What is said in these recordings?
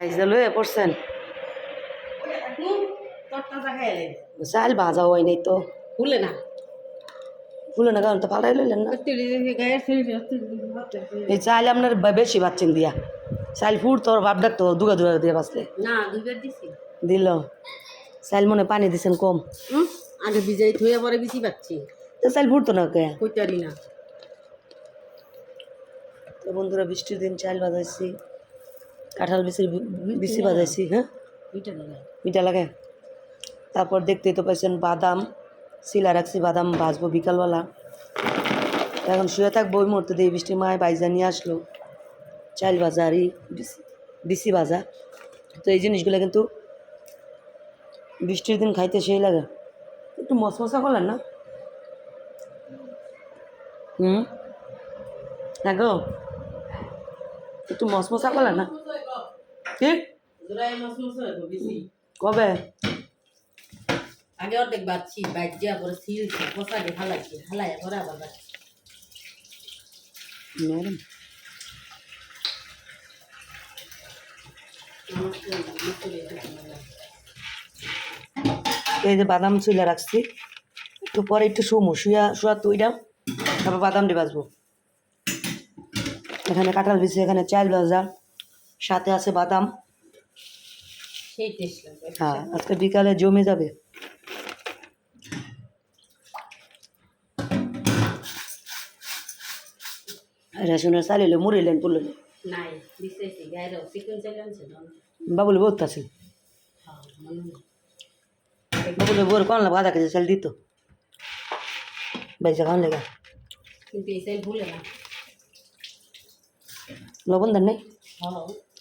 এই যে পড়ছেন? চাল ভাজা হয় নাই তো। ভুলে না। ভুলে না কারণ তো লইলেন না। এই চাল আপনার বেশি বাচ্চেন দিয়া। চাল ফুট তোর ডাকতো দুগা দুগা দিয়ে বাঁচলে না দিল। চাল মনে পানি দিছেন কম। আগে থুয়ে পরে বেশি পাচ্ছি। তো চাল ফুটতো না কে? কইতারি না। তো বন্ধুরা বৃষ্টির দিন চাল বাজাইছি কাঁঠাল বিচির বিচি বাজাইছি হ্যাঁ? মিঠা লাগে। তারপর দেখতেই তো পাইছেন বাদাম শিলা রাখছি বাদাম ভাজবো বিকালবেলা। এখন শুয়ে থাকব ওই মুহূর্তে দিয়ে বৃষ্টি মায় বাইজা নিয়ে আসলো। চাইল বিচি- বিচি ভাজা তো এই জিনিসগুলো কিন্তু বৃষ্টির দিন খাইতে সেই লাগে। একটু মশমশা করলেন না? হুম? হ্যাঁ গো? একটু মশমশা করলেন না? কি? কবে? আগে অর্ধেক বাচ্ছি বাজ্যা পরে সিলছি পচাকে হালাইছি হালাই পরে আবার বাচ্ছি ম্যাডাম। এই যে বাদাম চুলে রাখছি একটু পরে একটু শুমো শুয়া শুয়া তুইটা তারপর বাদাম দিয়ে বাজবো এখানে কাঁঠাল বিছি এখানে চাল ভাজা। সাথে আছে বাদাম সেই টেস্ট লাগবে হ্যাঁ আজকে বিকালে জমে যাবে রেশনের চাল এলো মুড়িলেন পুরলেন নাই দিতেছি গায়ের চিকেন চাইলে আনছে না বাবুলে বহুত আছে হ্যাঁ মনে নেই বাবুলে বোর কোন আধা কেজি চাল দিত বাইসা খাওয়ান লেগা কিন্তু এই চাইল ভুলে না লবণ দেন নাই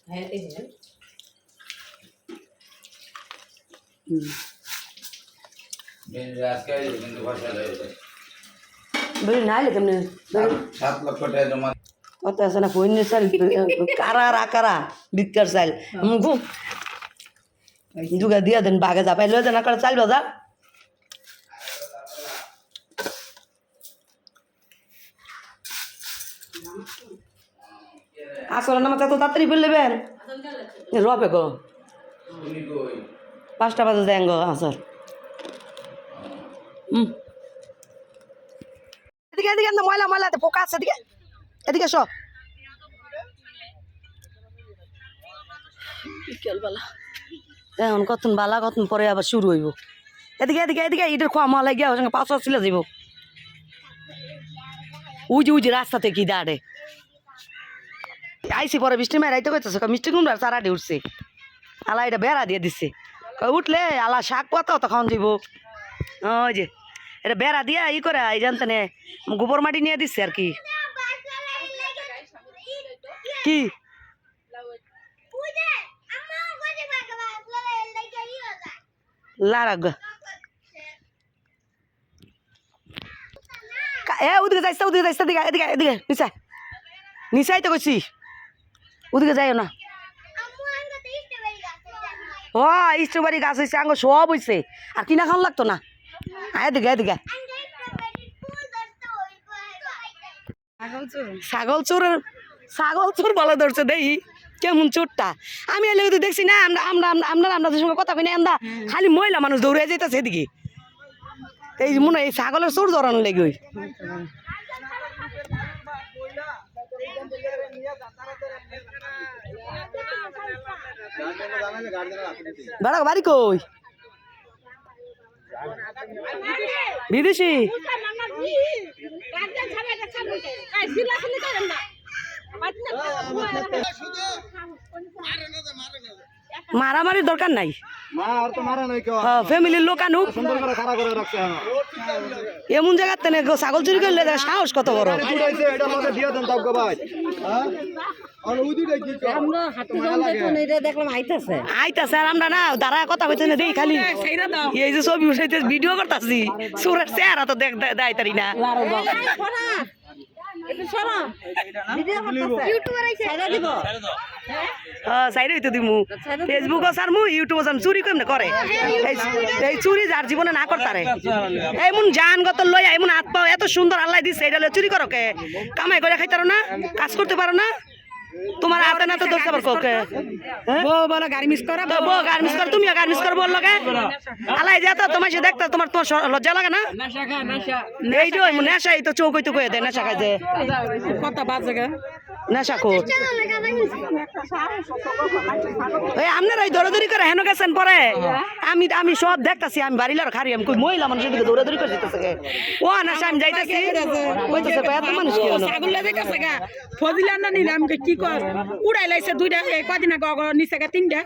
হ্যাঁ হ্যাঁ দেখে হুম। আজকে কিন্তু ভরসা রয়েছে বেরি না আইলে তেমনি বেরি সাত লক্ষ টাকা জমা কত আছে না ফইনের চাল কারা আর আকারা বিকার চাল ঘুম দুগা দিয়া দেন বাগে যা পাইলে দেন আকার চাল বাজা আসলে না মাথা তো তাড়াতাড়ি ফেলে নেবেন রবে গো পাঁচটা বাজে দেন গো আসর হুম এদিকে এদিকে ময়লা ময়লা পোকা আছে, এদিকে। এদিকে সব এখন কতক্ষণ বালা কতক্ষণ পরে আবার শুরু হইব। এদিকে এদিকে এদিকে, ইটের খোয়া মালা গিয়া ওর সঙ্গে পাঁচ ছিল যাব উজি উজি রাস্তাতে কি দাঁড়ে। আইসি পরে বৃষ্টি মেয়ে রাইতে কইতেছে মিষ্টি কুমড়ার চারাটি উঠছে। আলা এটা বেড়া দিয়ে কয়, উঠলে আলা শাক পাতা তখন দিব। ওই যে, এটা বেড়া দিয়া ই করে, এই জানতে নে গোবর মাটি নিয়ে দিচ্ছে আর কি। কি? লারাগ এ, ওদিকে যাইছে ওদিকে যাইছে এদিকে এদিকে এদিকে নিচাই তো কইছি। ওদিকে যাইও না। ও স্ট্রবেরি গাছ হয়েছে আঙ্গ সব হয়েছে আর কিনা খাওয়ান লাগতো না? আয় এদিকে এদিকে। ছাগল চোরের ছাগল চোর ভালো ধরছে দেখি কেমন চোরটা। আমি এলে তো দেখছি, না, আমরা আমরা আমরা আপনাদের সঙ্গে কথা কই আমরা খালি মহিলা মানুষ দৌড়ে যেতেছে এদিকে। এই মনে হয় ছাগলের চোর ধরানো লেগে ওই। বেড়া বাড়ি কই? বিদেশি মারামারির দরকার নাই। ফ্যামিলির লোক আনুক। এমন জায়গার তেনে ছাগল চুরি করলে সাহস কত বড়? আমরা হাতে যখন দেখুন এটা দেখলাম আইতাছে। আইতাছে আর আমরা না দাঁড়া কথা হইতে না দেই খালি। এই যে ছবি উঠাইতে ভিডিও করতাছি সুরের চেহারা তো দেখ দেয় তারি না। সাইড হইতে দিমু। ফেসবুক সার মু ইউটিউব সার চুরি কইম না করে এই এই চুরি যার জীবনে না করতারে। এমন জান গত লই এমন হাত পাও এত সুন্দর আল্লাহ দিছে এটা চুরি করো কে? কামাই করে খাইতারো না? কাজ করতে পারো না? তোমার হাতে না তো ধরতে পারো কে বউ বলো গাড়ি মিস করা তো বউ মিস কর তুমিও মিস কর বল লগে আলাই যা তো তোমার সে দেখতে তোমার তোমার লজ্জা লাগে না? এই যে নেশা এই তো চৌকই তো কয়ে দেয় নেশা খাই যে কত বাজে গা নেশা খোর এই আপনারা এই দৌড়াদৌড়ি করে হেন গেছেন পরে? আমি আমি সব দেখতাছি আমি বাড়িলার খারি আমি কই মহিলা মানুষের দিকে দৌড়াদৌড়ি করে যেতেছে ও নেশা আমি যাইতাছি। কইতেছে এত মানুষ কি হলো? ছাগল লাগে গা। ফজিলা না নিলে আমি কি কর? উড়াই লাইছে দুইটা এ কদিন আগে অগ নিচে গা তিনটা।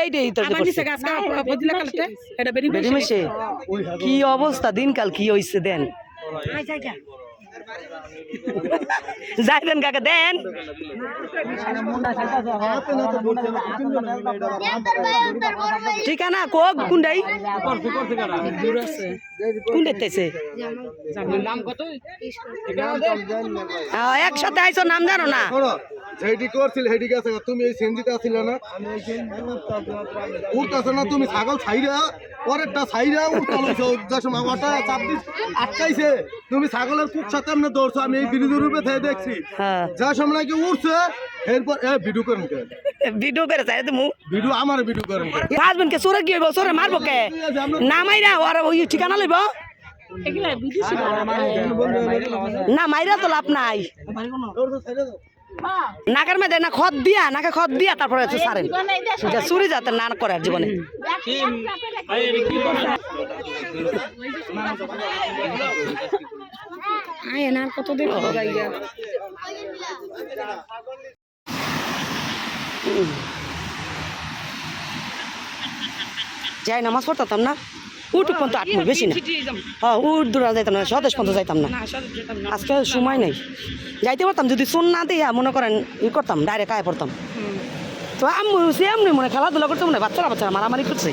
এইটাই তো আমার নিচে গাছ ফজিলা কালতে এটা বেরি বেটি কি অবস্থা দিনকাল কি হইছে দেন? যাইবেন কাকে দেন। ঠিকানা কোক কুন্ডাই কুন্ডাইতেছে একসাথে আইসো নাম জানো না? যেটি করছিল হেডি গেছে তুমি এই সেনজিতে আসছিল না? উঠতেছ না তুমি ছাগল ছাইরা পরেরটা ছাইরা উঠতে লইছো যে সময় ওটা চাপ আটকাইছে। তুমি ছাগলের কুক সাথে এমনি দৌড়ছো আমি এই বিরুদ্ধ রূপে থেকে দেখছি। হ্যাঁ। যা সময় নাকি উঠছে এরপর এ ভিডিও করেন কে? ভিডিও করে চাই তুমি। ভিডিও আমার ভিডিও করেন কে? হাজবেন্ড কে? সোরে গিয়ে সোরে মারবো কে? না মাইরা ওর ওই ঠিকানা লইব। না মাইরা তো লাভ নাই। নাকের মধ্যে না খত দিয়া নাকে খত দিয়া তারপরে হচ্ছে সারেন। চুরি যাতে না করে জীবনে। আয় না কত দিন যাই নামাজ পড়তাম না? উঠুক পর্যন্ত আট বেশি না। হ্যাঁ উঠ দূরা যাইতাম না স্বদেশ পর্যন্ত যাইতাম না। আজকে সময় নেই। যাইতে পারতাম যদি শোন না দিয়া মনে করেন ই করতাম ডাইরেক্ট আয় পড়তাম। তো আমি সে এমনি মনে খেলাধুলা করতে মনে বাচ্চারা বাচ্চারা মারামারি করছে।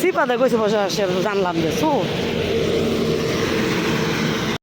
সিপাতে গেছে বসে জানলাম যে শোন